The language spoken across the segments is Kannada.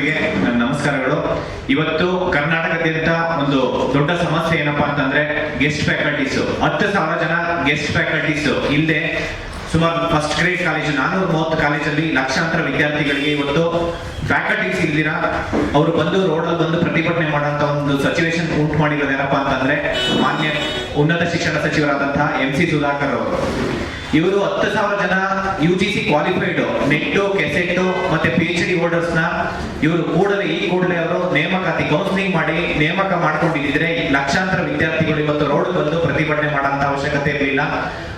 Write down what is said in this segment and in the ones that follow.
ಮಿತ್ರರಿಗೆ ನನ್ನ ನಮಸ್ಕಾರಗಳು. ಇವತ್ತು ಕರ್ನಾಟಕದಿಂದ ಒಂದು ದೊಡ್ಡ ಸಮಸ್ಯೆ ಏನಪ್ಪಾ ಅಂತಂದ್ರೆ ಗೆಸ್ಟ್ ಫ್ಯಾಕಲ್ಟೀಸ್ ಹತ್ತು ಸಾವಿರ ಜನ ಗೆಸ್ಟ್ ಫ್ಯಾಕಲ್ಟೀಸ್ ಇಲ್ಲದೆ ಸುಮಾರು ಫಸ್ಟ್ ಗ್ರೇಡ್ ಕಾಲೇಜು ನಾನೂರ ಮೂವತ್ತು ಕಾಲೇಜಲ್ಲಿ ಲಕ್ಷಾಂತರ ವಿದ್ಯಾರ್ಥಿಗಳಿಗೆ ಇವತ್ತು ಫ್ಯಾಕಲ್ಟೀಸ್ ಇಲ್ದಿರ. ಅವರು ಬಂದು ರೋಡಲ್ಲಿ ಬಂದು ಪ್ರತಿಭಟನೆ ಮಾಡುವಂತ ಒಂದು ಸಚುವೇಶನ್ ಉಂಟು ಮಾಡಿರೋದು ಏನಪ್ಪಾ ಅಂತಂದ್ರೆ ಮಾನ್ಯ ಉನ್ನತ ಶಿಕ್ಷಣ ಸಚಿವರಾದಂತಹ ಎಂ ಸಿ ಸುಧಾಕರ್ ಅವರು. ಇವರು ಹತ್ತು ಸಾವಿರ ಜನ ಯು ಜಿ ಸಿ ಕ್ವಾಲಿಫೈಡ್ ನೆಟ್ಟು ಕೆಸೆಟ್ಟು ಮತ್ತೆ ಪಿ ಎಚ್ ಡಿ ಹೋಲ್ಡರ್ಸ್ನ ಇವರು ಕೂಡಲೇ, ಈ ಕೂಡಲೇ ಅವರು ನೇಮಕಾತಿ ಕೌನ್ಸಿಲಿಂಗ್ ಮಾಡಿ ನೇಮಕ ಮಾಡ್ಕೊಂಡಿದ್ರೆ ಲಕ್ಷಾಂತರ ವಿದ್ಯಾರ್ಥಿಗಳು ಇವತ್ತು ರೋಡ್ ಬಂದು ಪ್ರತಿಭಟನೆ ಮಾಡುವಂತ ಅವಶ್ಯಕತೆ ಇರಲಿಲ್ಲ.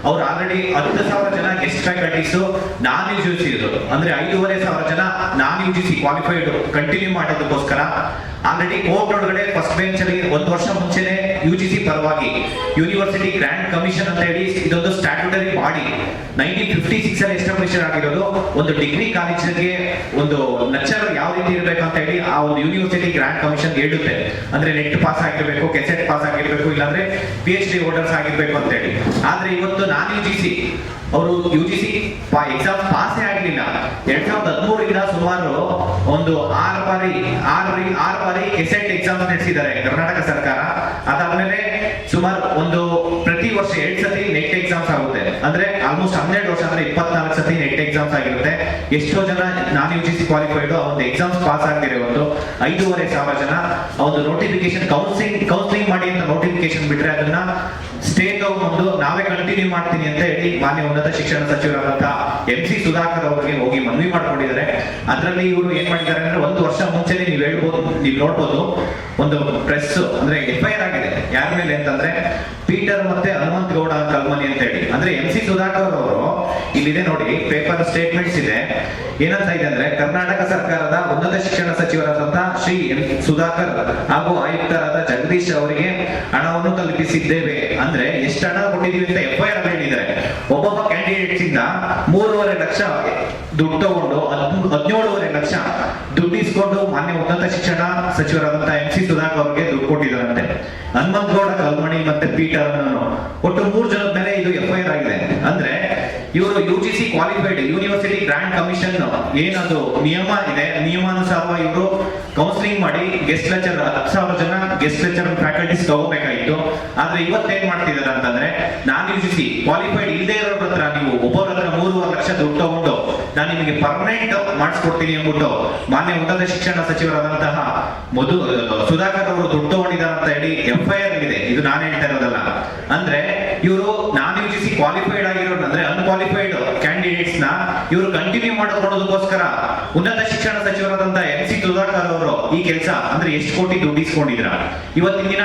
ಅವ್ರು ಆಲ್ರೆಡಿ ಹತ್ತು ಸಾವಿರ ಜನ guest faculties non U G C ಅಂದ್ರೆ ಐದೂವರೆ ಸಾವಿರ ಜನ non U G C qualified continue ಮಾಡೋದಕ್ಕೋಸ್ಕರ. ಆಲ್ರೆಡಿ ಕೋರ್ಟ್ ಒಳಗಡೆ ಫಸ್ಟ್ ಬೆಂಚ್ ಅಲ್ಲಿ ಒಂದು ವರ್ಷ ಮುಂಚೆನೆ ಯು ಜಿ ಸಿ ಪರವಾಗಿ ಯೂನಿವರ್ಸಿಟಿ ಗ್ರ್ಯಾಂಡ್ ಕಮಿಷನ್ ಅಂತ ಹೇಳಿ ಇದೊಂದು statutory body nineteen fifty six ಅಲ್ಲಿ ಎಸ್ಟಾಬ್ಲಿಷ್ ಆಗಿರೋದು. ಒಂದು ಡಿಗ್ರಿ ಕಾಲೇಜಿಗೆ ಒಂದು ಲೆಕ್ಚರರ್ ಯಾವ ರೀತಿ ಇರಬೇಕು ಅಂತ ಹೇಳಿ ಆ ಒಂದು ಯೂನಿವರ್ಸಿಟಿ ಗ್ರ್ಯಾಂಡ್ ಕಮಿಷನ್ ಹೇಳುತ್ತೆ. ಅಂದ್ರೆ ನೆಟ್ ಪಾಸ್ ಆಗಿರ್ಬೇಕು ಕೆಸೆಟ್ ಪಾಸ್ ಆಗಿರ್ಬೇಕು, ಇಲ್ಲಾಂದ್ರೆ ಪಿ ಎಚ್ ಡಿ ಹೋಲ್ಡರ್ಸ್ ಆಗಿರ್ಬೇಕು ಅಂತ ಹೇಳಿ. ಆದ್ರೆ ಇವತ್ತು ನಾನ್ ಯು ಜಿ ಸಿ ಅವರು ಯು ಜಿ ಸಿ ಎಕ್ಸಾಮ್ ಪಾಸೇ ಆಗಲಿಲ್ಲ. ಎರಡ್ ಸಾವಿರದ ಹದಿಮೂರರಿಂದ ಸುಮಾರು ಒಂದು ಆರು ಬಾರಿ ಆರು ಆರು ಬಾರಿ ಕೆಸೆಟ್ ಎಕ್ಸಾಮ್ ನಡೆಸಿದ್ದಾರೆ ಕರ್ನಾಟಕ ಸರ್ಕಾರ. ಅದಾದ್ಮೇಲೆ ಸುಮಾರು ಒಂದು ಪ್ರತಿ ವರ್ಷ ಎರಡ್ ಸತಿ ನೆಟ್ ಎಕ್ಸಾಮ್ಸ್ ಆಗುತ್ತೆ ಅಂದ್ರೆ ಆಲ್ಮೋಸ್ಟ್ ಹನ್ನೆರಡು ವರ್ಷ ಅಂದ್ರೆ ಇಪ್ಪತ್ನಾಲ್ಕು ಸತಿ ನೆಟ್ ಎಕ್ಸಾಮ್ಸ್ ಆಗಿರುತ್ತೆ. ಎಷ್ಟೋ ಜನ non U G C qualified ಒಂದು ಎಕ್ಸಾಮ್ಸ್ ಪಾಸ್ ಆಗ್ತಿರೋ ಒಂದು ಐದೂವರೆ ಸಾವಿರ ಜನ. ಒಂದು ನೋಟಿಫಿಕೇಶನ್ ಕೌನ್ಸಿಲಿಂಗ್ ಕೌನ್ಸಿಲಿಂಗ್ ಮಾಡಿ ಅಂತ ನೋಟಿಫಿಕೇಶನ್ ಬಿಟ್ರೆ ಅದನ್ನ ಸ್ಟೇಟ್ ಒಂದು ನಾವೇ ಕಂಟಿನ್ಯೂ ಮಾಡ್ತೀನಿ ಅಂತ ಹೇಳಿ ಮಾನ್ಯ ಉನ್ನತ ಶಿಕ್ಷಣ ಸಚಿವರಾದಂತಹ ಎಂ ಸಿ ಸುಧಾಕರ್ ಅವರಿಗೆ ಹೋಗಿ ಮನವಿ ಮಾಡ್ಕೊಂಡಿದ್ದಾರೆ. ಅದರಲ್ಲಿ ಇವರು ಏನ್ ಮಾಡಿದ್ದಾರೆ ಅಂದ್ರೆ ಒಂದು ವರ್ಷ ಮುಂಚೆನೆ ನೀವು ಹೇಳ್ಬೋದು, ನೀವು ನೋಡ್ಬೋದು, ಒಂದು ಪ್ರೆಸ್ ಅಂದ್ರೆ ಎಫ್ ಆಗಿದೆ. ಯಾರ ಮೇಲೆ ಅಂತಂದ್ರೆ ಪೀಟರ್ ಮತ್ತೆ ಹನುಮಂತ್ ಗೌಡ ಅಂತ ಕಲ್ಮನಿ ಅಂತ ಹೇಳಿ. ಅಂದ್ರೆ ಎಂ ಸಿ ಸುಧಾಕರ್ ಅವರು ಇಲ್ಲಿದೆ ನೋಡಿ ಪೇಪರ್ ಸ್ಟೇಟ್ಮೆಂಟ್ಸ್ ಇದೆ. ಏನಂತ ಇದೆ ಅಂದ್ರೆ, ಕರ್ನಾಟಕ ಸರ್ಕಾರದ ಉನ್ನತ ಶಿಕ್ಷಣ ಸಚಿವರಾದಂತಹ ಶ್ರೀ ಎಂ ಸುಧಾಕರ್ ಹಾಗೂ ಆಯುಕ್ತರಾದ ಜಗದೀಶ್ ಅವರಿಗೆ ಹಣವನ್ನು ತಲುಪಿಸಿದ್ದೇವೆ ಅಂದ್ರೆ ಎಷ್ಟು ಹಣ ಕೊಟ್ಟಿದ್ದೀವಿ ಅಂತ ಎಫ್ ಐ ಆರ್ ಹೇಳಿದ್ದಾರೆ. ಒಬ್ಬೊಬ್ಬ ಕ್ಯಾಂಡಿಡೇಟ್ಸ್ ಇಂದ ಮೂರುವರೆ ಲಕ್ಷ ದುಡ್ಡು ತಗೊಂಡು ಹದಿನೇಳುವರೆ ಲಕ್ಷ ದುಡ್ಡು ಮಾನ್ಯ ಉನ್ನತ ಶಿಕ್ಷಣ ಸಚಿವರಾದಂತಹ ಎಂ ಸಿ ಸುಧಾಕರ್ ಅವರಿಗೆ ದುಡ್ಡು ಕೊಟ್ಟಿದ್ದಾರಂತೆ. ಹನುಮಂತ್ ಗೌಡ, ಕಲ್ಮಣಿ ಮತ್ತೆ ಪೀಟರ್ ಒಟ್ಟು ಮೂರು ಜನದ ಮೇಲೆ ಇದು ಎಫ್ ಐ ಆಗಿದೆ. ಅಂದ್ರೆ ಇವರು U G C qualified university grand commission ಏನದು ನಿಯಮ ಇದೆ, ನಿಯಮಾನುಸಾರ ಇವರು ಕೌನ್ಸಿಲಿಂಗ್ ಮಾಡಿ ಗೆಸ್ಟ್ ಲೆಕ್ಚರ್ ಹತ್ತು ಸಾವಿರ ಜನ ಗೆಸ್ಟ್ ಲೆಕ್ಚರ್ ಫ್ಯಾಕಲ್ಟೀಸ್ ತಗೋಬೇಕಾಗಿತ್ತು. ಆದ್ರೆ ಇವತ್ತೇನ್ ಮಾಡ್ತಿದ್ದಾರೆ ಅಂತಂದ್ರೆ, non U G C qualified ಇಲ್ಲದೆ ಇರೋರ ಹತ್ರ ನೀವು ಒಬ್ಬರ ಹತ್ರ ಮೂರುವರೆ ಲಕ್ಷ ದುಡ್ಡು ತಗೊಂಡು ನಾನು ನಿಮಗೆ ಪರ್ಮನೆಂಟ್ ಮಾಡಿಸ್ಕೊಡ್ತೀನಿ ಅಂದ್ಬಿಟ್ಟು ಮಾನ್ಯ ಉನ್ನತ ಶಿಕ್ಷಣ ಸಚಿವರಾದಂತಹ ಮಧು ಸುಧಾಕರ್ ಅವರು ದುಡ್ಡು ತಗೊಂಡಿದ್ದಾರೆ ಅಂತ ಹೇಳಿ ಎಫ್ ಐ ಇದೆ ಇದು ನಾನು ಹೇಳ್ತಾ ಇರೋದಲ್ಲ. ಅಂದ್ರೆ ಇವರು, non U G C qualified ಆಗಿರೋರು ಅಂದ್ರೆ ಅನ್ಕ್ವಾಲಿಫೈಡ್ ಕ್ಯಾಂಡಿಡೇಟ್ಸ್ನ ಇವರು ಕಂಟಿನ್ಯೂ ಮಾಡಿಕೊಳ್ಳೋದಕ್ಕೋಸ್ಕರ ಉನ್ನತ ಶಿಕ್ಷಣ ಸಚಿವರಾದಂತಹ ಎನ್ ಸಿ ಸುಧಾಕರ್ ಅವರು ಈ ಕೆಲಸ ಅಂದ್ರೆ ಎಷ್ಟು ಕೋಟಿ ದುಡ್ಡಿಸ್ಕೊಂಡಿದ್ರ ಇವತ್ತಿನ ದಿನ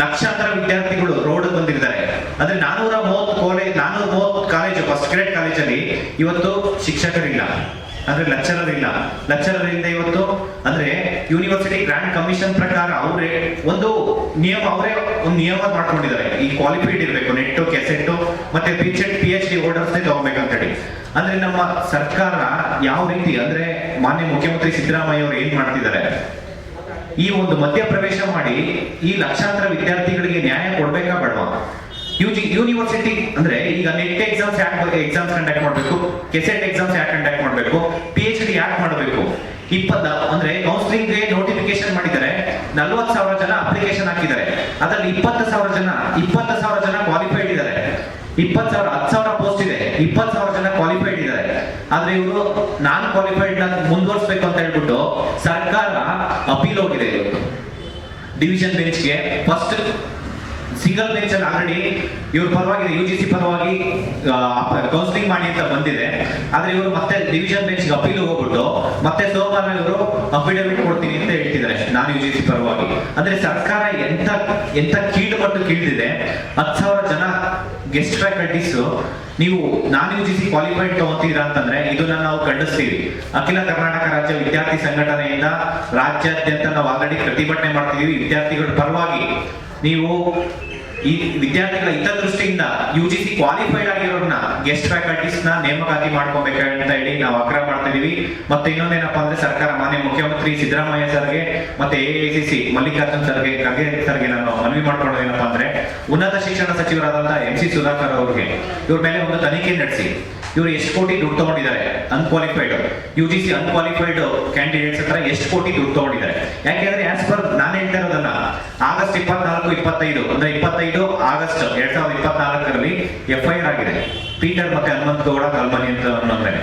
ಲಕ್ಷಾಂತರ ವಿದ್ಯಾರ್ಥಿಗಳು ರೋಡ್ ಬಂದಿದ್ದಾರೆ. ಅಂದ್ರೆ ನಾನೂರ ಮೂವತ್ತು ಕಾಲೇಜ್ ನಾನೂರ ಮೂವತ್ತು ಕಾಲೇಜು ಫಸ್ಟ್ ಗ್ರೇಡ್ ಕಾಲೇಜಲ್ಲಿ ಇವತ್ತು ಶಿಕ್ಷಕರಿಲ್ಲ ಅಂದ್ರೆ ಲೆಕ್ಚರರ್ ಇಲ್ಲ. ಲೆಕ್ಚರರ್ ಇಂದ ಇವತ್ತು, ಅಂದ್ರೆ ಯೂನಿವರ್ಸಿಟಿ ಗ್ರ್ಯಾಂಡ್ ಕಮಿಷನ್ ಪ್ರಕಾರ ಅವರೇ ಒಂದು ನಿಯಮ, ಅವರೇ ಒಂದು ನಿಯಮ ಮಾಡ್ಕೊಂಡಿದ್ದಾರೆ. ಈ ಕ್ವಾಲಿಫೈಡ್ ಇರಬೇಕು ನೆಟ್ಟು ಕೆಸೆಟ್ಟು ಮತ್ತೆ P H P H D holders ತಗೋಬೇಕಂತ ಹೇಳಿ ಅಂದ್ರೆ ನಮ್ಮ ಸರ್ಕಾರ ಯಾವ ರೀತಿ, ಅಂದ್ರೆ ಮಾನ್ಯ ಮುಖ್ಯಮಂತ್ರಿ ಸಿದ್ದರಾಮಯ್ಯ ಅವರು ಏನ್ ಮಾಡ್ತಿದ್ದಾರೆ? ಈ ಒಂದು ಮಧ್ಯಪ್ರವೇಶ ಮಾಡಿ ಈ ಲಕ್ಷಾಂತರ ವಿದ್ಯಾರ್ಥಿಗಳಿಗೆ ನ್ಯಾಯ ಕೊಡ್ಬೇಕಾ ಬೇಡವಾ? ಯುಜಿ ಯೂನಿವರ್ಸಿಟಿ ಅಂದ್ರೆ ಈಗ ನೆಟ್ ಎಕ್ಸಾಮ್ಸ್ ಯಾಕೆ ಎಕ್ಸಾಮ್ಸ್ ಕಂಡಕ್ಟ್ ಮಾಡಬೇಕು? ಕೆಸೆಟ್ ಎಕ್ಸಾಮ್ಸ್ ಯಾಕೆ ಕಂಡಕ್ಟ್ ಮಾಡಬೇಕು? ಪಿ ಎಚ್ ಡಿ ಯಾಕೆ ಮಾಡಬೇಕು? ಇಪ್ಪತ್ತ, ಅಂದ್ರೆ ಕೌನ್ಸಿಲಿಂಗ್ ನೋಟಿಫಿಕೇಶನ್ ಮಾಡಿದ್ದಾರೆ. ನಲ್ವತ್ ಸಾವಿರ ಜನ ಅಪ್ಲಿಕೇಶನ್ ಹಾಕಿದ್ದಾರೆ. ಅದರಲ್ಲಿ ಇಪ್ಪತ್ತು ಸಾವಿರ ಜನ, ಇಪ್ಪತ್ತು ಸಾವಿರ ಜನ ಕ್ವಾಲಿಫೈಡ್ ಇದ್ದಾರೆ. ಇಪ್ಪತ್ತು ಸಾವಿರ, ಹತ್ತು ಸಾವಿರ ಪೋಸ್ಟ್ ಇದೆ. ಇಪ್ಪತ್ತು ಸಾವಿರ ಜನ ಕ್ವಾಲಿಫೈಡ್ ಇದ್ದಾರೆ. ಆದ್ರೆ ಇವರು ನಾನ್ ಕ್ವಾಲಿಫೈಡ್ ಮುಂದುವರಿಸಬೇಕು ಅಂತ ಹೇಳ್ಬಿಟ್ಟು ಸರ್ಕಾರ ಅಪೀಲ್ ಡಿವಿಷನ್ ಬೆಂಚ್ಗೆ ಫಸ್ಟ್ ಸಿಂಗಲ್ ಬೆಂಚ್ ಅಲ್ಲಿ ಆಲ್ರೆಡಿ ಇವ್ರ ಪರವಾಗಿ ಯು ಜಿ ಸಿ ಪರವಾಗಿ ಕೌನ್ಸಿಲಿಂಗ್ ಮಾಡಿ ಅಂತ ಬಂದಿದೆ. ಆದ್ರೆ ಇವರು ಮತ್ತೆ ಡಿವಿಷನ್ ಬೆಂಚ್ ಅಪೀಲ್ ಹೋಗ್ಬಿಟ್ಟು ಮತ್ತೆ ಸೋಮವಾರ ಇವರು ಅಫಿಡವಿಟ್ ಕೊಡ್ತೀನಿ ಅಂತ ಹೇಳ್ತಿದ್ದಾರೆ ನಾನು ಯು ಜಿ ಸಿ ಪರವಾಗಿ. ಅಂದ್ರೆ ಸರ್ಕಾರ ಎಂತ ಎಂತ ಕೀಳು ಮಟ್ಟು ಕೀಳ್ದಿದೆ ಹತ್ತು ಸಾವಿರ ಜನ ಗೆಸ್ಟ್ ಫ್ಯಾಕಲ್ಟೀಸ್ ನೀವು non U G C qualified ತಗೋತೀರಾ ಅಂತಂದ್ರೆ ಇದನ್ನ ನಾವು ಖಂಡಿಸ್ತೀವಿ. ಅಖಿಲ ಕರ್ನಾಟಕ ರಾಜ್ಯ ವಿದ್ಯಾರ್ಥಿ ಸಂಘಟನೆಯಿಂದ ರಾಜ್ಯಾದ್ಯಂತ ನಾವು ಆಲ್ರೆಡಿ ಪ್ರತಿಭಟನೆ ಮಾಡ್ತಿದೀವಿ ವಿದ್ಯಾರ್ಥಿಗಳ ಪರವಾಗಿ ನೀವು ಈ ವಿದ್ಯಾರ್ಥಿಗಳ ಹಿತದೃಷ್ಟಿಯಿಂದ ಯು ಜಿ ಸಿ ಕ್ವಾಲಿಫೈಡ್ ಆಗಿರೋರ್ನ ಗೆಸ್ಟ್ ಫ್ಯಾಕಲ್ಟೀಸ್ನ ನೇಮಕಾತಿ ಮಾಡ್ಕೋಬೇಕಂತ ಹೇಳಿ ನಾವು ಆಗ್ರಹ ಮಾಡ್ತಾ ಇದೀವಿ. ಮತ್ತೆ ಇನ್ನೊಂದೇನಪ್ಪ ಅಂದ್ರೆ ಸರ್ಕಾರ ಮಾನ್ಯ ಮುಖ್ಯಮಂತ್ರಿ ಸಿದ್ದರಾಮಯ್ಯ ಸರ್ಗೆ ಮತ್ತೆ ಎ ಐಸಿಸಿ ಮಲ್ಲಿಕಾರ್ಜುನ್ ಸರ್ಗೆ, ಖರ್ಗೆ ಸರ್ಗೆ ನಾನು ಮನವಿ ಮಾಡ್ಕೊಳ್ಳೋದೇನಪ್ಪ ಅಂದ್ರೆ ಉನ್ನತ ಶಿಕ್ಷಣ ಸಚಿವರಾದಂತಹ ಎಂ ಸಿ ಸುಧಾಕರ್ ಅವ್ರಿಗೆ ಇವ್ರ ಮೇಲೆ ಒಂದು ತನಿಖೆ ನಡೆಸಿ. ಇವರು ಎಷ್ಟು ಕೋಟಿ ದುಡ್ಡು ತಗೊಂಡಿದ್ದಾರೆ? Unqualified U G C unqualified candidates ಹತ್ರ ಎಷ್ಟು ಕೋಟಿ ದುಡ್ಡು ತಗೊಂಡಿದ್ದಾರೆ? ಯಾಕೆಂದ್ರೆ ಆಸ್ ಪರ್ ಆಗಸ್ಟ್ ಇಪ್ಪತ್ನಾಲ್ಕು, ಇಪ್ಪತ್ತೈದು, ಅಂದ್ರೆ ಇಪ್ಪತ್ತೈದು ಆಗಸ್ಟ್ ಎರಡ್ ಸಾವಿರದ ಇಪ್ಪತ್ನಾಲ್ಕರಲ್ಲಿ ಎಫ್ ಐ ಆರ್ ಆಗಿದೆ. ಪೀಟರ್ ಮತ್ತೆ ಹನುಮಂತ ಗೌಡ ಕಲ್ಮನಿ ಅಂತ ಅನ್ನೋ ಮೇಲೆ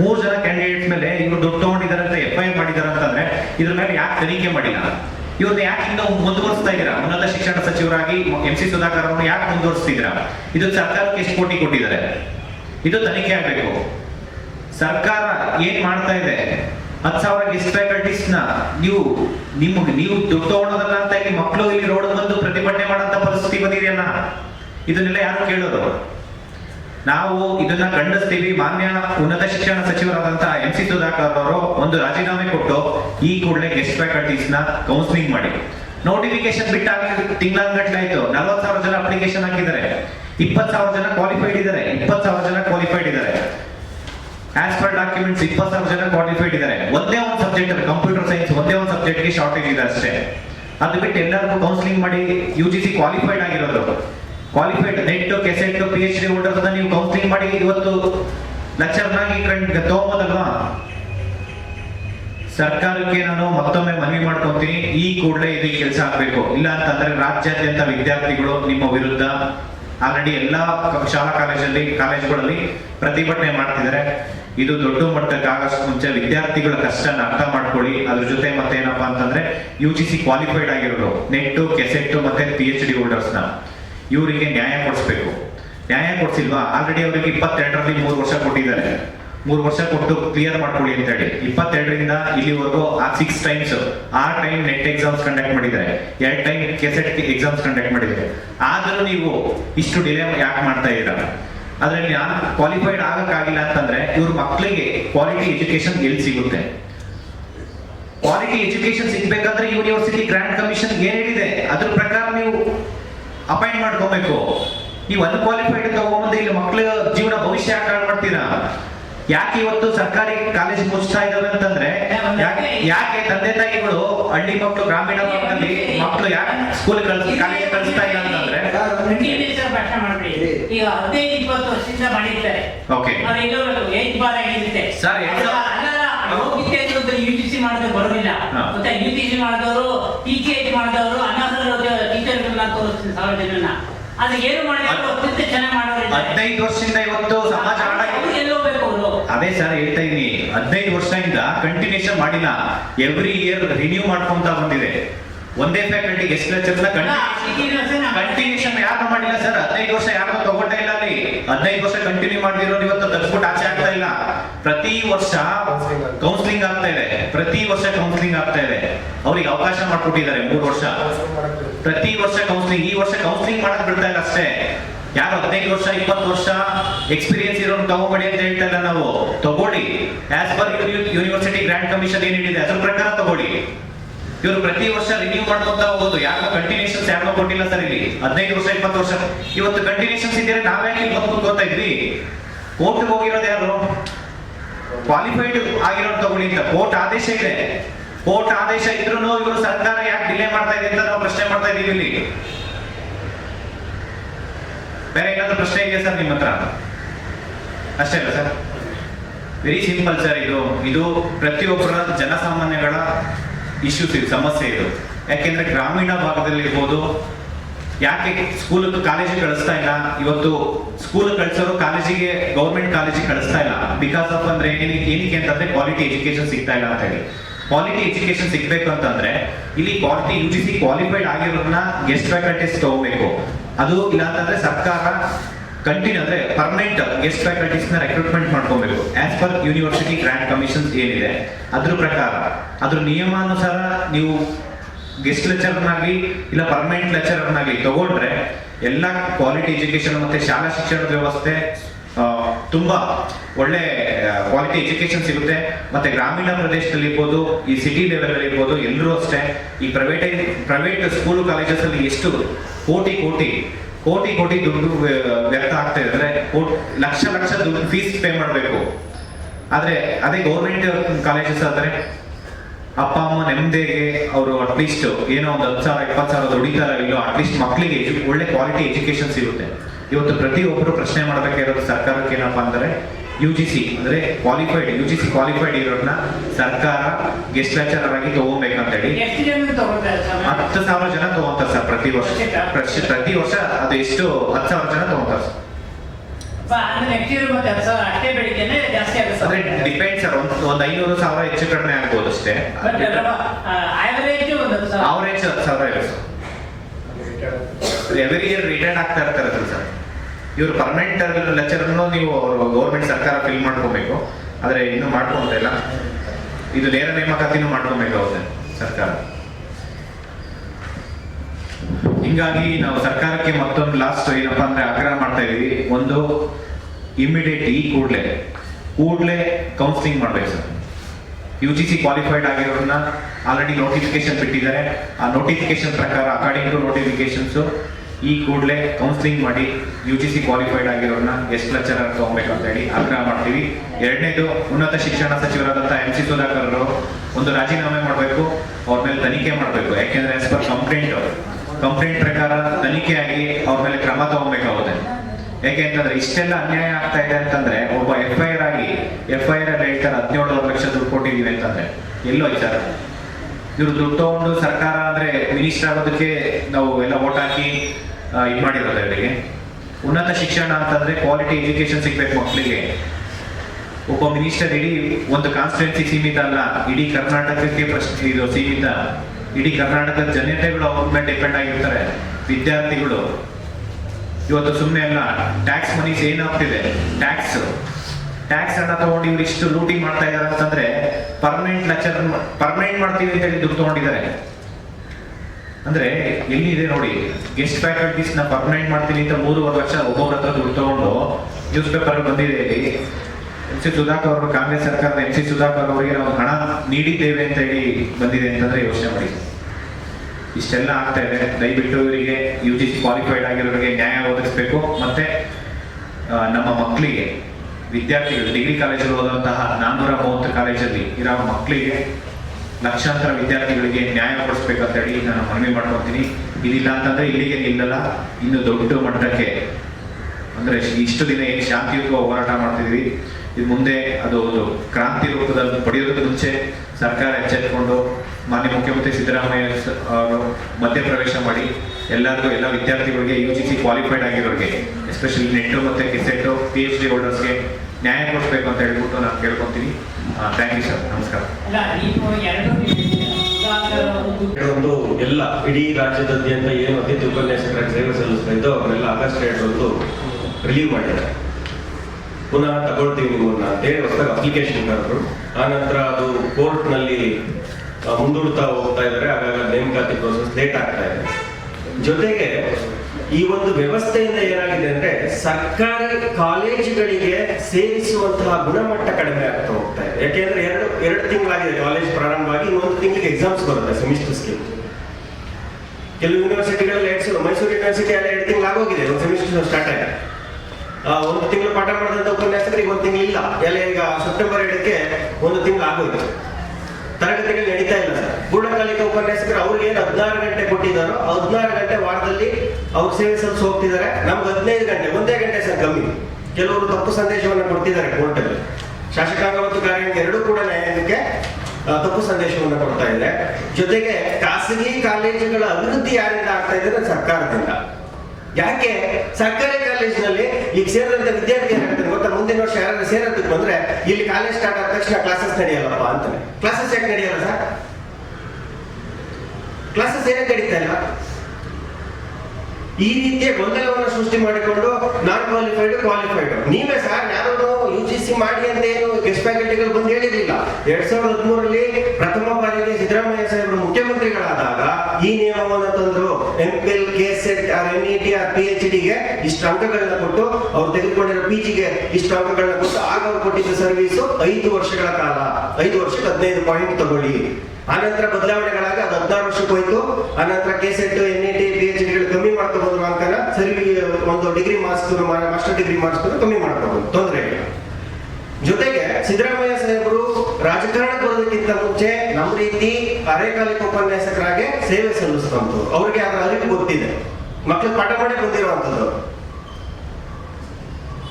ಮೂರು ಜನ ಕ್ಯಾಂಡಿಡೇಟ್ಸ್ ಮೇಲೆ ಇವರು ದುಡ್ಡು ತಗೊಂಡಿದ್ದಾರೆ ಅಂತ ಎಫ್ ಐ ಆರ್ ಮಾಡಿದ್ದಾರೆ ಅಂತಂದ್ರೆ ಇದ್ರ ಮೇಲೆ ಯಾಕೆ ತನಿಖೆ ಮಾಡಿಲ್ಲ? ಇವ್ರನ್ನ ಯಾಕೆ ಇನ್ನೂ ಮುಂದುವರಿಸ್ತಾ ಇದ್ದೀರಾ? ಉನ್ನತ ಶಿಕ್ಷಣ ಸಚಿವರಾಗಿ ಎಂ ಸಿ ಸುಧಾಕರ್ ಅವರನ್ನು ಯಾಕೆ ಮುಂದುವರಿಸ್ತಿದ್ದೀರಾ? ಇದು ಸರ್ಕಾರಕ್ಕೆ ಎಷ್ಟು ಕೋಟಿ ಕೊಟ್ಟಿದ್ದಾರೆ? ಇದು ತನಿಖೆ ಆಗಬೇಕು. ಸರ್ಕಾರ ಏನ್ ಮಾಡ್ತಾ ಇದೆ? ಹತ್ತು ಸಾವಿರ ಡಿಸ್ನ ನೀವು ನಿಮ್ಗೆ ನೀವು ದುಡ್ಡು ಇಲ್ಲಿ ಮಕ್ಕಳು ಇಲ್ಲಿ ರೋಡ್ ಬಂದು ಪ್ರತಿಭಟನೆ ಮಾಡಂತ ಪರಿಸ್ಥಿತಿ ಬಂದಿದೆಯಲ್ಲ, ಇದನ್ನೆಲ್ಲ ಯಾರು ಕೇಳೋದು? ನಾವು ಇದನ್ನ ಖಂಡಿಸ್ತೀವಿ. ಮಾನ್ಯ ಉನ್ನತ ಶಿಕ್ಷಣ ಸಚಿವರಾದಂತಹ ಎಂ ಸಿ ಸುಧಾಕರ್ ಅವರು ಒಂದು ರಾಜೀನಾಮೆ ಕೊಟ್ಟು ಈ ಕೂಡಲೇ ಗೆಸ್ಟ್ ಫ್ಯಾಕಲ್ಟೀಸ್ನ ಕೌನ್ಸಿಲಿಂಗ್ ಮಾಡಿ. ನೋಟಿಫಿಕೇಶನ್ ಬಿಟ್ಟಾಗ ತಿಂಗಳಂಗಟ್ಲೆ ಆಯ್ತು ನಲ್ವತ್ ಸಾವಿರ ಜನ ಅಪ್ಲಿಕೇಶನ್ ಹಾಕಿದ್ದಾರೆ. ಇಪ್ಪತ್ ಸಾವಿರ ಜನ ಕ್ವಾಲಿಫೈಡ್ ಇದ್ದಾರೆ. ಇಪ್ಪತ್ ಸಾವಿರ ಜನ ಕ್ವಾಲಿಫೈಡ್ ಇದ್ದಾರೆ. ಆಸ್ ಪರ್ ಡಾಕ್ಯುಮೆಂಟ್ಸ್ ಇಪ್ಪತ್ತು ಸಾವಿರ ಜನ ಕ್ವಾಲಿಫೈಡ್ ಇದ್ದಾರೆ. ಒಂದೇ ಒಂದು ಸಬ್ಜೆಕ್ಟ್ ಕಂಪ್ಯೂಟರ್ ಸೈನ್ಸ್ ಒಂದೇ ಒಂದು ಸಬ್ಜೆಕ್ಟ್ಗೆ ಶಾರ್ಟೇಜ್ ಇದೆ ಅಷ್ಟೇ. ಅದು ಬಿಟ್ಟು ಎಲ್ಲರಿಗೂ ಕೌನ್ಸಿಲಿಂಗ್ ಮಾಡಿ ಯು ಜಿ ಸಿ ಕ್ವಾಲಿಫೈಡ್ ಆಗಿರೋದು. Qualified NET KSET P H D holders ನೀವು ಕೌನ್ಸಿಲಿಂಗ್ ಮಾಡಿ ಇವತ್ತು ಲೆಕ್ಚರ್ನಾಗಿ ತಗೋಬೋದಲ್ವಾ ಸರ್ಕಾರಕ್ಕೆ ನಾನು ಮತ್ತೊಮ್ಮೆ ಮನವಿ ಮಾಡ್ಕೊಂತೀನಿ. ಈ ಕೂಡಲೇ ಇದು ಕೆಲಸ ಆಗ್ಬೇಕು. ಇಲ್ಲ ಅಂತಂದ್ರೆ ರಾಜ್ಯಾದ್ಯಂತ ವಿದ್ಯಾರ್ಥಿಗಳು ನಿಮ್ಮ ವಿರುದ್ಧ ಆಲ್ರೆಡಿ ಎಲ್ಲಾ ಶಾಲಾ ಕಾಲೇಜಲ್ಲಿ, ಕಾಲೇಜುಗಳಲ್ಲಿ ಪ್ರತಿಭಟನೆ ಮಾಡ್ತಿದ್ದಾರೆ. ಇದು ದೊಡ್ಡ ಮಟ್ಟಕ್ಕೆ ಆಗಷ್ಟು ಮುಂಚೆ ವಿದ್ಯಾರ್ಥಿಗಳ ಕಷ್ಟನ ಅರ್ಥ ಮಾಡ್ಕೊಳ್ಳಿ. ಅದ್ರ ಜೊತೆ ಮತ್ತೆ ಏನಪ್ಪಾ ಅಂತಂದ್ರೆ ಯು ಜಿ ಸಿ ಕ್ವಾಲಿಫೈಡ್ ಆಗಿರೋರು, ನೆಟ್ಟು ಕೆಸೆಟ್ ಮತ್ತೆ ಪಿ ಎಚ್ ಡಿ ಹೋಲ್ಡರ್ಸ್ನ ಇವರಿಗೆ ನ್ಯಾಯ ಕೊಡಿಸ್ಬೇಕು. ನ್ಯಾಯ ಕೊಡ್ಸಿಲ್ವಾ? ಆಲ್ರೆಡಿ ಅವರಿಗೆ ಇಪ್ಪತ್ತೆರಡರಲ್ಲಿ ಮೂರು ವರ್ಷ ಕೊಟ್ಟಿದ್ದಾರೆ. ಮೂರು ವರ್ಷ ಕೊಟ್ಟು ಕ್ಲಿಯರ್ ಮಾಡ್ಕೊಳ್ಳಿ ಅಂತ ಹೇಳಿ ಇಪ್ಪತ್ತೆರಡರಿಂದ ಇಲ್ಲಿವರೆಗೂ ಆ ಸಿಕ್ಸ್ ಟೈಮ್ಸ್ ಆ ಟೈಮ್ ನೆಟ್ ಎಕ್ಸಾಮ್ಸ್ ಕಂಡಕ್ಟ್ ಮಾಡಿದ್ದಾರೆ. ಎರಡು ಟೈಮ್ ಕೆಸೆಟ್ ಎಕ್ಸಾಮ್ಸ್ ಕಂಡಕ್ಟ್ ಮಾಡಿದ್ದಾರೆ. ಆದರೂ ನೀವು ಇಷ್ಟು ಡಿಲೇ ಯಾಕೆ ಮಾಡ್ತಾ ಇದ್ದೀರಾ? ಅದ್ರಲ್ಲಿ ನಾನು ಕ್ವಾಲಿಫೈಡ್ ಆಗಕ್ಕಾಗಿಲ್ಲ ಅಂತಂದ್ರೆ ಇವ್ರ ಮಕ್ಕಳಿಗೆ ಕ್ವಾಲಿಟಿ ಎಜುಕೇಶನ್ ಎಲ್ಲಿ ಸಿಗುತ್ತೆ? ಕ್ವಾಲಿಟಿ ಎಜುಕೇಶನ್ ಸಿಗ್ಬೇಕಂದ್ರೆ ಯೂನಿವರ್ಸಿಟಿ ಗ್ರಾಂಟ್ ಕಮಿಷನ್ ಏನ್ ಹೇಳಿದೆ? ಅದ್ರ ಪ್ರಕಾರ ನೀವು ಅಪಾಯಿಂಟ್ ಮಾಡ್ಕೋಬೇಕು. ನೀವು ಅನ್ಕ್ವಾಲಿಫೈಡ್ ತಗೊಂಡ್ಬಂದು ಇಲ್ಲಿ ಮಕ್ಕಳ ಜೀವನ ಭವಿಷ್ಯ ಹಾಳು ಮಾಡ್ತೀರಾ? ಯಾಕೆ ಇವತ್ತು ಸರ್ಕಾರಿ ಕಾಲೇಜ್ ಮುಚ್ತಾ ಇದಾವೆ ಅಂತಂದ್ರೆ ಯಾಕೆ ತಂದೆ ತಾಯಿಗಳು ಹಳ್ಳಿ ಮಕ್ಕಳು ಗ್ರಾಮೀಣ ಭಾಗದಲ್ಲಿ ಮಕ್ಕಳು ಯಾಕೆ ಸ್ಕೂಲ್ ಕಾಲೇಜ್ ಕಳಿಸ್ತಾ ಇಲ್ಲ ಅಂತಂದ್ರೆ? ಈಗ ಹದಿನೈದು ಇಪ್ಪತ್ತು ವರ್ಷದಿಂದ ಮಾಡಿರ್ತಾರೆ. ಓಕೆ ಬಾರ್ ಆಗಿರುತ್ತೆ. ಸರ್, ಯು ಜಿ ಸಿ ಮಾಡಿದ್ರೆ ಬರೋದಿಲ್ಲ. ಮತ್ತೆ ಯು ಟಿ ಸಿ ಮಾಡಿದವರು ಪಿ ಕೆ ಎಚ್ ಮಾಡಿದವರು ಅನ್ನ ಟೀಚರ್ಗಳನ್ನ ತೋರಿಸ್ತೀನಿ ಸಾವಿರ ಜನನ ಅದು ಏನು ಮಾಡಿದ್ರು ಅತ್ಯಂತ ಚೆನ್ನಾಗಿ ಮಾಡೋರು ಹದಿನೈದು ವರ್ಷದಿಂದ ಇವತ್ತು ಸಮಾಜ ಅವರು. ಅದೇ ಸರ್ ಹೇಳ್ತಾ ಇದೀನಿ. ಹದಿನೈದು ವರ್ಷದಿಂದ ಕಂಟಿನ್ಯೂಷನ್ ಮಾಡಿಲ್ಲ. ಎವ್ರಿ ಇಯರ್ ರಿನ್ಯೂ ಮಾಡ್ಕೊಂತ ಬಂದಿದೆ. ಒಂದೇ ಫ್ಯಾಕಲ್ಟಿ ಗೆಸ್ಟ್ ಲೆಕ್ಚರ್ ಕಂಟಿನ್ಯೂಷನ್ ಯಾಕೆ ಮಾಡಿಲ್ಲ ಸರ್ ಹದಿನೈದು ವರ್ಷ ಯಾರು ತಗೊಂಡೇ ಹದಿನೈದು ವರ್ಷ ಕಂಟಿನ್ಯೂ ಮಾಡಿರೋ ಇವತ್ತು ತಗ್ಸ್ಬಿಟ್ಟು ಆಚೆ ಆಗ್ತಾ ಇಲ್ಲ. ಪ್ರತಿ ವರ್ಷ ಕೌನ್ಸಿಲಿಂಗ್ ಆಗ್ತಾ ಇದೆ. ಪ್ರತಿ ವರ್ಷ ಕೌನ್ಸಿಲಿಂಗ್ ಆಗ್ತಾ ಇದೆ. ಅವ್ರಿಗೆ ಅವಕಾಶ ಮಾಡ್ಕೊಟ್ಟಿದ್ದಾರೆ ಮೂರು ವರ್ಷ. ಪ್ರತಿ ವರ್ಷ ಕೌನ್ಸಿಲಿಂಗ್ ಈ ವರ್ಷ ಕೌನ್ಸಿಲಿಂಗ್ ಮಾಡಕ್ ಬಿಡ್ತಾ ಇಲ್ಲ ಅಷ್ಟೇ. ಯಾರು ಹದಿನೈದು ವರ್ಷ, ಇಪ್ಪತ್ತು ವರ್ಷ ಎಕ್ಸ್ಪೀರಿಯನ್ಸ್ ಇರೋರು ತಗೋಬೇಡಿ ಅಂತ ಹೇಳ್ತಾ ಇಲ್ಲ ನಾವು. ತಗೊಳ್ಳಿ. As per university grand commission ಏನ್ ಹೇಳಿದೆ ಅದ್ರ ಪ್ರಕಾರ ತಗೊಳ್ಳಿ. ಇವರು ಪ್ರತಿ ವರ್ಷ ರಿನ್ಯೂ ಮಾಡ್ಕೊಂತ ಹೋಗೋದು. ಯಾರಿಗೂ ಕಂಟಿನ್ಯೂಷನ್ಸ್ ಯಾರೋ ಕೊಟ್ಟಿಲ್ಲ ಸರ್ ಇಲ್ಲಿ. ಹದಿನೈದು ವರ್ಷ, ಇಪ್ಪತ್ತು ವರ್ಷ. ಇವತ್ತು ಕಂಟಿನ್ಯೂಷನ್ಸ್ ಇದ್ದರೆ ನಾವ್ಯಾಕೆ ಇಲ್ಲಿ ಬಂದು ಕೂತ್ಕೋತಾ ಇದ್ವಿ ಕೋರ್ಟ್ಗೆ ಹೋಗಿರೋದು ಯಾರು? ಕ್ವಾಲಿಫೈಡ್ ಆಗಿರೋದು ತಗೊಳ್ಳಿ ಅಂತ ಕೋರ್ಟ್ ಆದೇಶ ಇದೆ. ಕೋರ್ಟ್ ಆದೇಶ ಇದ್ರೂ ಇವರು ಸರ್ಕಾರ ಯಾಕೆ ಡಿಲೇ ಮಾಡ್ತಾ ಇದೆ ಅಂತ ನಾವು ಪ್ರಶ್ನೆ ಮಾಡ್ತಾ ಇದೀವಿ ಇಲ್ಲಿ. ಬೇರೆ ಏನಾದ್ರು ಪ್ರಶ್ನೆ ಇದೆಯಾ ಸರ್ ನಿಮ್ಮ ಹತ್ರ? ಅಷ್ಟೇ ಅಲ್ಲ ಸರ್. ವೆರಿ ಸಿಂಪಲ್ ಸರ್ ಇದು. ಇದು ಪ್ರತಿಯೊಬ್ಬರ ಜನಸಾಮಾನ್ಯಗಳ ಇಶ್ಯೂಸ್ ಇದೆ ಸಮಸ್ಯೆ ಇದು. ಯಾಕೆಂದ್ರೆ ಗ್ರಾಮೀಣ ಭಾಗದಲ್ಲಿ ಇರ್ಬೋದು ಯಾಕೆ ಸ್ಕೂಲ್ ಕಾಲೇಜ್ ಕಳಿಸ್ತಾ ಇಲ್ಲ? ಇವತ್ತು ಸ್ಕೂಲ್ ಕಳಿಸೋರು ಕಾಲೇಜಿಗೆ ಗೌರ್ಮೆಂಟ್ ಕಾಲೇಜಿಗೆ ಕಳಿಸ್ತಾ ಇಲ್ಲ. ಬಿಕಾಸ್ ಆಫ್ ಅಂದ್ರೆ ಏನಕ್ಕೆ ಅಂತಂದ್ರೆ ಕ್ವಾಲಿಟಿ ಎಜುಕೇಶನ್ ಸಿಗ್ತಾ ಇಲ್ಲ ಅಂತ ಹೇಳಿ. ಕ್ವಾಲಿಟಿ ಎಜುಕೇಶನ್ ಸಿಗ್ಬೇಕು ಅಂತಂದ್ರೆ, ಇಲ್ಲಿ quality U G C qualified ಆಗಿರೋದನ್ನ guest faculties ತಗೋಬೇಕು. ಅದು ಇಲ್ಲ ಅಂತಂದ್ರೆ ಸರ್ಕಾರ ಕಂಟಿನ್ಯೂ ಅಂದ್ರೆ ಪರ್ಮನೆಂಟ್ ಗೆಸ್ಟ್ ಫ್ಯಾಕಲ್ಟೀಸ್ನ ರೆಕ್ರೂಟ್ಮೆಂಟ್ ಮಾಡ್ಕೋಬೇಕು. As per university grant commission ಏನಿದೆ, ಅದ್ರ ಪ್ರಕಾರ, ಅದ್ರ ನಿಯಮಾನುಸಾರ ನೀವು ಗೆಸ್ಟ್ ಲೆಕ್ಚರ್ನಾಗಿ ಇಲ್ಲ ಪರ್ಮನೆಂಟ್ ಆಗಲಿ ತಗೊಂಡ್ರೆ, ಎಲ್ಲ ಕ್ವಾಲಿಟಿ ಎಜುಕೇಶನ್ ಮತ್ತೆ ಶಾಲಾ ಶಿಕ್ಷಣದ ವ್ಯವಸ್ಥೆ ತುಂಬಾ ಒಳ್ಳೆ ಕ್ವಾಲಿಟಿ ಎಜುಕೇಶನ್ ಸಿಗುತ್ತೆ. ಮತ್ತೆ ಗ್ರಾಮೀಣ ಪ್ರದೇಶದಲ್ಲಿ ಇರ್ಬೋದು, ಈ ಸಿಟಿ ಲೆವೆಲ್ ಅಲ್ಲಿ ಇರ್ಬೋದು ಎಲ್ಲರೂ ಅಷ್ಟೇ ಈ ಪ್ರೈವೇಟ್ ಪ್ರೈವೇಟ್ ಸ್ಕೂಲ್ ಕಾಲೇಜಸ್ ಅಲ್ಲಿ ಎಷ್ಟು ಕೋಟಿ ಕೋಟಿ ಕೋಟಿ ಕೋಟಿ ದುಡ್ಡು ವ್ಯ- ವ್ಯರ್ಥ ಆಗ್ತಾ ಇದ್ರೆ ಲಕ್ಷ ಲಕ್ಷ ದುಡ್ಡು ಫೀಸ್ ಪೇ ಮಾಡಬೇಕು. ಆದ್ರೆ ಅದೇ ಗೌರ್ಮೆಂಟ್ ಕಾಲೇಜಸ್ ಆದ್ರೆ ಅಪ್ಪ, ಅಮ್ಮ ನೆಮ್ಮದಿಗೆ ಅವರು ಅಟ್ಲೀಸ್ಟ್ ಏನೋ ಒಂದು ಹತ್ತು ಸಾವಿರ, ಇಪ್ಪತ್ತು ಸಾವಿರ ದುಡಿತಾರ ಇಲ್ಲೋ ಅಟ್ಲೀಸ್ಟ್ ಮಕ್ಕಳಿಗೆ ಒಳ್ಳೆ ಕ್ವಾಲಿಟಿ ಎಜುಕೇಶನ್ ಸಿಗುತ್ತೆ. ಇವತ್ತು ಪ್ರತಿಯೊಬ್ಬರು ಪ್ರಶ್ನೆ ಮಾಡಬೇಕಾಗಿರೋದು ಸರ್ಕಾರಕ್ಕೆ ಏನಪ್ಪಾ ಅಂದ್ರೆ ಯು ಜಿ ಸಿ ಅಂದ್ರೆ qualified U G C qualified ಇರೋರ್ನ ಸರ್ಕಾರ ಗೆಸ್ಟ್ ಲೆಕ್ಚರರ್ ಆಗಿ ತಗೋಬೇಕಂತ ಹೇಳಿ ಎಷ್ಟು ಜನ ತಗೊಳ್ತಾರೆ ಸರ್? ಹತ್ತು ಸಾವಿರ ಜನ ತಗೊಂತಾರೆ ಸರ್ ಪ್ರತಿ ವರ್ಷ. ಪ್ರತಿ- ಪ್ರತಿ ವರ್ಷ ಅದು ಎಷ್ಟು? ಹತ್ತು ಸಾವಿರ ಜನ ತಗೊಂತಾರೆ ಸರ್. Depend sir. ಒಂದು ಒಂದ್ ಐನೂರು ಸಾವಿರ ಹೆಚ್ಚು ಕಡಿಮೆ ಆಗ್ಬೋದು ಅಷ್ಟೇ. ಅವರೇಜ್ ಹತ್ತು ಸಾವಿರ ಇದೆ ಸರ್. ಎವ್ರಿ ಇಯರ್ ರಿಟರ್ನ್ ಆಗ್ತಾ ಇರ್ತಾರೆ ಸರ್. ಇವರು ಪರ್ಮನೆಂಟ್ ಲೆಕ್ಚರ್ನು ನೀವು ಅವರು ಗೌರ್ಮೆಂಟ್ ಸರ್ಕಾರ ಫಿಲ್ ಮಾಡ್ಕೋಬೇಕು. ಆದರೆ ಇನ್ನೂ ಮಾಡ್ಕೊಂತ ಇಲ್ಲ. ಇದು ನೇರ ನೇಮಕಾತಿನೂ ಮಾಡ್ಕೋಬೇಕಾಗುತ್ತೆ ಸರ್ಕಾರ. ಹಿಂಗಾಗಿ ನಾವು ಸರ್ಕಾರಕ್ಕೆ ಮತ್ತೊಂದು ಲಾಸ್ಟ್ ಏನಪ್ಪಾ ಅಂದ್ರೆ ಆಗ್ರಹ ಮಾಡ್ತಾ ಇದೀವಿ ಒಂದು ಇಮಿಡಿಯೇಟ್ ಈ ಕೂಡಲೇ ಕೂಡಲೇ ಕೌನ್ಸಿಲಿಂಗ್ ಮಾಡ್ಬೇಕು sir. U G C qualified ಆಗಿರೋರನ್ನ already notification ಬಿಟ್ಟಿದ್ದಾರೆ. ಆ ನೋಟಿಫಿಕೇಶನ್ ಪ್ರಕಾರ ಅಕಾರ್ಡಿಂಗ್ ಟು ನೋಟಿಫಿಕೇಶನ್ಸ್ ಈ ಕೂಡಲೇ ಕೌನ್ಸಿಲಿಂಗ್ ಮಾಡಿ ಯು ಜಿ ಸಿ ಕ್ವಾಲಿಫೈಡ್ ಆಗಿರೋರನ್ನ ಗೆಸ್ಟ್ ಲೆಕ್ಚರರ್ ಅಂತ ಹೇಳಿ ಆಗ್ರಹ ಮಾಡ್ತೀವಿ. ಎರಡನೇದು ಉನ್ನತ ಶಿಕ್ಷಣ ಸಚಿವರಾದಂಥ ಎಂ ಸಿ ಸುಧಾಕರ್ ಅವರು ಒಂದು ರಾಜೀನಾಮೆ ಮಾಡಬೇಕು, ಅವ್ರ ಮೇಲೆ ತನಿಖೆ ಮಾಡಬೇಕು. ಯಾಕೆಂದ್ರೆ ಆಸ್ ಪರ್ ಕಂಪ್ಲೇಂಟ್ ಕಂಪ್ಲೇಂಟ್ ಪ್ರಕಾರ ತನಿಖೆ ಆಗಿ ಅವ್ರ ಮೇಲೆ ಕ್ರಮ ತಗೋಬೇಕಾಗುತ್ತೆ. ಯಾಕೆ ಅಂತಂದ್ರೆ ಇಷ್ಟೆಲ್ಲ ಅನ್ಯಾಯ ಆಗ್ತಾ ಇದೆ ಅಂತಂದ್ರೆ ಒಬ್ಬ ಎಫ್ ಐ ಆರ್ ಆಗಿ ಎಫ್ ಐ ಆರ್ ಅಲ್ಲಿ ಹೇಳ್ತಾರೆ ಹದಿನೇಳು ಲಕ್ಷ ದುಡ್ಡು ಕೊಟ್ಟಿದ್ದೀವಿ ಅಂತಂದ್ರೆ. ಎಲ್ಲೋ ವಿಚಾರ ಇವ್ರು ದುಡ್ಡು ತಗೊಂಡು ಸರ್ಕಾರ ಅಂದ್ರೆ ಮಿನಿಸ್ಟರ್ ಆಗೋದಕ್ಕೆ ನಾವು ಎಲ್ಲ ಓಟ್ ಹಾಕಿ ಇದು ಮಾಡಿರೋದು ಇವರಿಗೆ. ಉನ್ನತ ಶಿಕ್ಷಣ ಅಂತಂದ್ರೆ ಕ್ವಾಲಿಟಿ ಎಜುಕೇಶನ್ ಸಿಗ್ಬೇಕು ಮಕ್ಕಳಿಗೆ ಒಬ್ಬ ಮಿನಿಸ್ಟರ್ ಇಡೀ ಒಂದು ಕಾನ್ಸ್ಟಿಟ್ಯೂನ್ಸಿ ಸೀಮಿತ ಅಲ್ಲ, ಇಡೀ ಕರ್ನಾಟಕಕ್ಕೆ ಪ್ರಶ್ನೆ ಇದು ಸೀಮಿತ. ಇಡೀ ಕರ್ನಾಟಕದ ಜನತೆಗಳು ಅವ್ರ ಮೇಲೆ ಡಿಪೆಂಡ್ ಆಗಿರ್ತಾರೆ, ವಿದ್ಯಾರ್ಥಿಗಳು. ಇವತ್ತು ಸುಮ್ಮನೆ ಅಲ್ಲ ಟ್ಯಾಕ್ಸ್ ಮನೀಸ್ ಏನಾಗ್ತಿದೆ ಟ್ಯಾಕ್ಸ್ ಟ್ಯಾಕ್ಸ್ ಹಣ ತಗೊಂಡು ಇವ್ರು ಇಷ್ಟು ಲೂಟಿಂಗ್ ಮಾಡ್ತಾ ಇದಾರೆ ಅಂತಂದ್ರೆ ಪರ್ಮನೆಂಟ್ ಲೆಕ್ಚರ್ ಪರ್ಮನೆಂಟ್ ಮಾಡ್ತೀವಿ ಅಂತ ಹೇಳಿ ದುಡ್ಡು ತಗೊಂಡಿದ್ದಾರೆ. ಅಂದ್ರೆ ಎಲ್ಲಿದೆ ನೋಡಿ ಗೆಸ್ಟ್ ಫ್ಯಾಕಲ್ಟೀಸ್ನ ಪರ್ಮನೆಂಟ್ ಮಾಡ್ತೀನಿ ಅಂತ ಮೂರುವರೆ ಲಕ್ಷ ಒಬ್ಬೊಬ್ಬರ ಹತ್ರ ದುಡ್ಡು ತಗೊಂಡು ನ್ಯೂಸ್ ಪೇಪರ್ ಬಂದಿದೆ. ಇಲ್ಲಿ ಎಂ ಸಿ ಸುಧಾಕರ್ ಅವರು, ಕಾಂಗ್ರೆಸ್ ಸರ್ಕಾರದ ಎಂ ಸಿ ಸುಧಾಕರ್ ಅವರಿಗೆ ನಾವು ಹಣ ನೀಡಿದ್ದೇವೆ ಅಂತ ಹೇಳಿ ಬಂದಿದೆ ಅಂತಂದ್ರೆ ಯೋಚನೆ ಮಾಡಿ. ಇಷ್ಟೆಲ್ಲ ಆಗ್ತಾ ಇದೆ. ದಯವಿಟ್ಟು ಇವರಿಗೆ ಯು ಜಿ ಸಿ ಕ್ವಾಲಿಫೈಡ್ ಆಗಿರೋರಿಗೆ ನ್ಯಾಯ ಒದಗಿಸ್ಬೇಕು. ಮತ್ತೆ ನಮ್ಮ ಮಕ್ಕಳಿಗೆ ವಿದ್ಯಾರ್ಥಿಗಳು ಡಿಗ್ರಿ ಕಾಲೇಜಲ್ಲಿ ಹೋದಂತಹ ನಾನ್ನೂರ ಮೂವತ್ತು ಕಾಲೇಜಲ್ಲಿ ಇರೋ ಮಕ್ಕಳಿಗೆ ಲಕ್ಷಾಂತರ ವಿದ್ಯಾರ್ಥಿಗಳಿಗೆ ನ್ಯಾಯ ಕೊಡಿಸ್ಬೇಕಂತ ಹೇಳಿ ನಾನು ಮನವಿ ಮಾಡ್ಕೊತೀನಿ ಇದಿಲ್ಲ ಅಂತಂದ್ರೆ ಇಲ್ಲಿಗೆ ನಿಲ್ಲಲ್ಲ. ಇನ್ನು ದೊಡ್ಡ ಮಟ್ಟಕ್ಕೆ ಅಂದ್ರೆ ಇಷ್ಟು ದಿನ ಏನು ಶಾಂತಿಯುತ ಹೋರಾಟ ಮಾಡ್ತಿದ್ವಿ ಇದು ಮುಂದೆ ಅದು ಒಂದು ಕ್ರಾಂತಿ ರೂಪದಲ್ಲಿ ಪಡೆಯೋದಕ್ಕೆ ಮುಂಚೆ ಸರ್ಕಾರ ಎಚ್ಚೆತ್ಕೊಂಡು ಮಾನ್ಯ ಮುಖ್ಯಮಂತ್ರಿ ಸಿದ್ದರಾಮಯ್ಯ ಅವರು ಮಧ್ಯಪ್ರವೇಶ ಮಾಡಿ ಎಲ್ಲರಿಗೂ ಎಲ್ಲ ವಿದ್ಯಾರ್ಥಿಗಳಿಗೆ ಯು ಜಿ ಸಿ ಕ್ವಾಲಿಫೈಡ್ ಆಗಿರೋರಿಗೆ ಎಸ್ಪೆಷಲಿ ನೆಟ್ಟು ಮತ್ತೆ ಕಿಸೆಟ್ಟು ಪಿ ಎಚ್ ಡಿ ಹೋಲ್ಡರ್ಸ್ಗೆ ನ್ಯಾಯ ಕೊಡಿಸ್ಬೇಕು ಅಂತ ಹೇಳ್ಬಿಟ್ಟು ನಾನು ಕೇಳ್ಕೊತೀನಿ. ಥ್ಯಾಂಕ್ ಯು ಸರ್ ನಮಸ್ಕಾರ. ನೀವು ಒಂದು ಎಲ್ಲ ಇಡೀ ರಾಜ್ಯದಾದ್ಯಂತ ಏನು ಅತಿಥಿ ಉಪನ್ಯಾಸಕರಾಗಿ ಸೇವೆ ಸಲ್ಲಿಸ್ತಾ ಇದ್ದೋ ಅವರೆಲ್ಲ ಆಗಸ್ಟ್ ಎರಡರಂದು ರಿಲೀವ್ ಮಾಡಿದ್ದಾರೆ. ಪುನಃ ತಗೊಳ್ತೀವಿ ನಿಮ್ಮನ್ನ ಅಂತೇಳಿ ಹೊಸದಾಗಿ ಅಪ್ಲಿಕೇಶನ್ ಕರೆದ್ರು. ಆನಂತರ ನಂತರ ಅದು ಕೋರ್ಟ್ನಲ್ಲಿ ಮುಂದೂಡ್ತಾ ಹೋಗ್ತಾ ಇದ್ದಾರೆ. ಆಗಾಗ ನೇಮಕಾತಿ ಪ್ರೋಸೆಸ್ ಲೇಟ್ ಆಗ್ತಾ ಇದೆ. ಜೊತೆಗೆ ಈ ಒಂದು ವ್ಯವಸ್ಥೆಯಿಂದ ಏನಾಗಿದೆ ಅಂದ್ರೆ ಸರ್ಕಾರಿ ಕಾಲೇಜುಗಳಿಗೆ ಸೇರಿಸುವಂತಹ ಗುಣಮಟ್ಟ ಕಡಿಮೆ ಆಗ್ತಾ ಹೋಗ್ತಾ ಇದೆ. ಯಾಕೆಂದ್ರೆ ಎರಡು ಎರಡು ತಿಂಗಳಾಗಿದೆ ಕಾಲೇಜ್ ಪ್ರಾರಂಭವಾಗಿ, ಇನ್ನೊಂದು ತಿಂಗಳಿಗೆ ಎಕ್ಸಾಮ್ಸ್ ಬರುತ್ತೆ ಸೆಮಿಸ್ಟರ್ ಸ್ಕೀಮ್ ಕೆಲವು ಯೂನಿವರ್ಸಿಟಿಗಳಲ್ಲಿ ಎರಡು ಮೈಸೂರು ಯೂನಿವರ್ಸಿಟಿ ಅಲ್ಲಿ ಎರಡು ತಿಂಗಳು ಆಗೋಗಿದೆ, ಒಂದು ಸೆಮಿಸ್ಟರ್ ಸ್ಟಾರ್ಟ್ ಆಗಿದೆ. ಒಂದು ತಿಂಗಳು ಪಾಠ ಮಾಡಿದಂತ ಉಪನ್ಯಾಸಕರಿಗೆ ಒಂದು ತಿಂಗಳು ಇಲ್ಲ. ಎಲ್ಲ ಈಗ ಸೆಪ್ಟೆಂಬರ್ ಎರಡಕ್ಕೆ ಒಂದು ತಿಂಗಳು ಆಗೋಯ್ತು. ತರಗತಿಗಳು ನಡೀತಾ ಇಲ್ಲ ಸರ್. ಪೂರ್ಣಕಾಲಿಕ ಉಪನ್ಯಾಸಕರು ಅವ್ರಿಗೆ ಏನು ಹದಿನಾರು ಗಂಟೆ ಕೊಟ್ಟಿದ್ದಾರೋ ಹದಿನಾರು ಗಂಟೆ ವಾರದಲ್ಲಿ ಅವ್ರು ಸೇವೆ ಸಲ್ಲಿಸಿ ಹೋಗ್ತಿದ್ದಾರೆ. ನಮ್ಗೆ ಹದಿನೈದು ಗಂಟೆ, ಒಂದೇ ಗಂಟೆ ಸರ್ ಕಮ್ಮಿ. ಕೆಲವರು ತಪ್ಪು ಸಂದೇಶವನ್ನು ಕೊಡ್ತಿದ್ದಾರೆ ಕೋರ್ಟಲ್ಲಿ ಶಾಸಕಾಂಗ ಮತ್ತು ಕಾರ್ಯಾಂಗ ಎರಡೂ ಕೂಡ ನ್ಯಾಯಾಲಯಕ್ಕೆ ತಪ್ಪು ಸಂದೇಶವನ್ನು ಕೊಡ್ತಾ ಇದೆ. ಜೊತೆಗೆ ಖಾಸಗಿ ಕಾಲೇಜುಗಳ ಅಭಿವೃದ್ಧಿ ಯಾರಿಂದ ಆಗ್ತಾ ಇದೆ ಸರ್ಕಾರದಿಂದ. ಯಾಕೆ? ಸರ್ಕಾರಿ ಕಾಲೇಜಿನಲ್ಲಿ ಈಗ ಸೇರಿದಂತ ವಿದ್ಯಾರ್ಥಿ ಏನಾಗ್ತಾರೆ ಗೊತ್ತಾ? ಮುಂದಿನ ವರ್ಷ ಯಾರಾದ್ರೂ ಸೇರೋದಕ್ಕೆ ಬಂದ್ರೆ ಇಲ್ಲಿ ಕಾಲೇಜ್ ಸ್ಟಾರ್ಟ್ ಆದ ತಕ್ಷಣ ಕ್ಲಾಸಸ್ ನಡೆಯಲ್ಲಪ್ಪ ಅಂತ ಕ್ಲಾಸಸ್ ಯಾಕೆ ನಡೆಯಲ್ಲ ಸರ್ ಕ್ಲಾಸಸ್ ಏನಕ್ಕೆ ನಡೀತಾ ಇಲ್ಲ. ಈ ರೀತಿಯ ಗೊಂದಲವನ್ನು ಸೃಷ್ಟಿ ಮಾಡಿಕೊಂಡು ನಾನ್ ಕ್ವಾಲಿಫೈಡ್ ಕ್ವಾಲಿಫೈಡ್ ನೀವೇ ಸರ್ ಯಾರು ಯು ಜಿ ಸಿ ಮಾಡಿ ಅಂತ ಏನು ಗೆಸ್ಟ್ ಬಂದು ಹೇಳಿರಲಿಲ್ಲ. ಎರಡ್ ಸಾವಿರದ ಹದಿಮೂರರಲ್ಲಿ ಪ್ರಥಮ ಬಾರಿಗೆ ಸಿದ್ದರಾಮಯ್ಯ ಸಾಹೇಬರು ಮುಖ್ಯಮಂತ್ರಿಗಳಾದಾಗ ಈ ನಿಯಮವನ್ನು ತಂದ್ರು. M L K SET R N E T R P H ಡಿಗೆ ಇಷ್ಟು ಅಂಕಗಳನ್ನ ಕೊಟ್ಟು ಅವ್ರು ತೆಗೆದುಕೊಂಡಿರೋ ಪಿ ಜಿಗೆ ಇಷ್ಟು ಅಂಕಗಳನ್ನ ಕೊಟ್ಟು ಆಗ ಅವ್ರು ಕೊಟ್ಟಿದ್ದ ಸರ್ವಿಸು ಐದು ವರ್ಷಗಳ ಕಾಲ. ಐದು ವರ್ಷಕ್ಕೆ ಹದಿನೈದು ಪಾಯಿಂಟ್ ತಗೊಳ್ಳಿ. ಆನಂತರ ಬದಲಾವಣೆಗಳಾಗಿ ಅದು ಹದಿನಾರು ವರ್ಷಕ್ಕೆ ಹೋಯ್ತು. ಆನಂತರ K SET N E T P H ಡಿಗಳು ಕಮ್ಮಿ ಮಾಡ್ಕೋಬಹುದು ಅಂತ ಸರ್ವಿ ಒಂದು degree marks master degree marks ಕಮ್ಮಿ ಮಾಡ್ಕೋಬಹುದು ತೊಂದರೆ ಇಲ್ಲ. ಜೊತೆಗೆ ಸಿದ್ದರಾಮಯ್ಯ ಸಾಹೇಬರು ರಾಜಕಾರಣ ಬರೋದಕ್ಕಿಂತ ಮುಂಚೆ ನಮ್ಮ ರೀತಿ ಅರೆಕಾಲಿಕ ಉಪನ್ಯಾಸಕರಾಗಿ ಸೇವೆ ಸಲ್ಲಿಸುವಂತದ್ದು ಅವ್ರಿಗೆ ಅದರ ಅರಿವು ಗೊತ್ತಿದೆ. ಮಕ್ಕಳು ಪಾಠ ಮಾಡಿ ಬಂದಿರುವಂತದ್ದು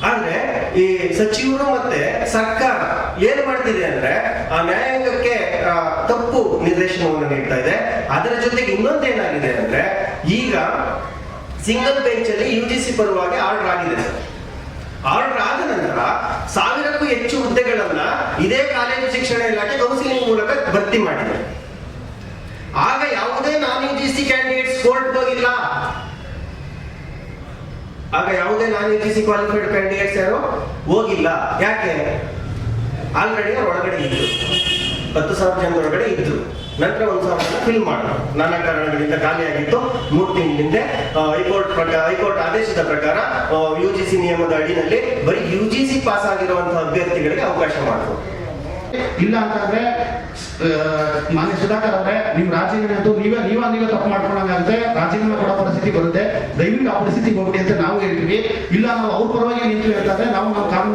ಆದ್ರೆ ಈ ಸಚಿವರು ಮತ್ತೆ ಸರ್ಕಾರ ಏನ್ ಮಾಡ್ತಿದೆ ಅಂದ್ರೆ ಆ ನ್ಯಾಯಾಂಗಕ್ಕೆ ತಪ್ಪು ನಿರ್ದೇಶನವನ್ನು ನೀಡ್ತಾ ಇದೆ. ಅದರ ಜೊತೆಗೆ ಇನ್ನೊಂದೇನಾಗಿದೆ ಅಂದ್ರೆ ಈಗ ಸಿಂಗಲ್ ಬೆಂಚ್ ಅಲ್ಲಿ ಯು ಜಿ ಸಿ ಪರವಾಗಿ ಆರ್ಡರ್ ಆಗಿದೆ ಸರ್ ಆರ್ಡರ್ ಆದ ನಂತರ ಸಾವಿರಕ್ಕೂ ಹೆಚ್ಚು ಹುದ್ದೆಗಳನ್ನ ಇದೇ ಕಾಲೇಜು ಶಿಕ್ಷಣ ಇಲಾಖೆ ಕೌನ್ಸಿಲಿಂಗ್ ಮೂಲಕ ಭರ್ತಿ ಮಾಡಿದೆ. ಆಗ ಯಾವುದೇ non U G C candidates court ಹೋಗಿಲ್ಲ. ಆಗ ಯಾವುದೇ non U G C qualified candidates ಯಾರು ಹೋಗಿಲ್ಲ. ಯಾಕೆ? ಆಲ್ರೆಡಿ ಅವ್ರ ಒಳಗಡೆ ಇದ್ರು. ಹತ್ತು ಸಾವಿರ ಜನ ಒಳಗಡೆ ಇದ್ರು. ನಂತರ ಒಂದು ಸಾವಿರ ಫಿಲ್ ಮಾಡೋಣ ನಾನಾ ಕಾರಣಗಳಿಂದ ಖಾಲಿಯಾಗಿತ್ತು. ಮೂರು ತಿಂಗಳಿಂದ ಹೈಕೋರ್ಟ್ ಪ್ರಕಾರ, ಹೈಕೋರ್ಟ್ ಆದೇಶದ ಪ್ರಕಾರ ಯು ಜಿ ಸಿ ನಿಯಮದ ಅಡಿನಲ್ಲಿ ಬರೀ ಯು ಜಿ ಸಿ ಪಾಸ್ ಆಗಿರುವಂತಹ ಅಭ್ಯರ್ಥಿಗಳಿಗೆ ಅವಕಾಶ ಮಾಡಿದ್ರು. ಇಲ್ಲ ಅಂತಂದ್ರೆ ಮಾನ್ಯ ಸುಧಾಕರ್ ಅವರೇ ನಿಮ್ ರಾಜೀನಾಮೆ ಅಂತ ನೀವೇ ನೀವ ನೀವೇ ತಪ್ಪು ಮಾಡ್ಕೊಂಡಂಗಾಗುತ್ತೆ ರಾಜೀನಾಮೆ ಕೊಡೋ ಪರಿಸ್ಥಿತಿ ಬರುತ್ತೆ. ದೈವಿಕ ಆ ಪರಿಸ್ಥಿತಿ ಹೋಗ್ಬಿಡಿ ಅಂತ ನಾವು ಹೇಳ್ತೀವಿ ಇಲ್ಲ ನಾವು ಅವ್ರ ಪರವಾಗಿ ನಿಂತು ಹೇಳ್ತಾರೆ ನಾವು ನಮ್ಮ ಕಾನೂನು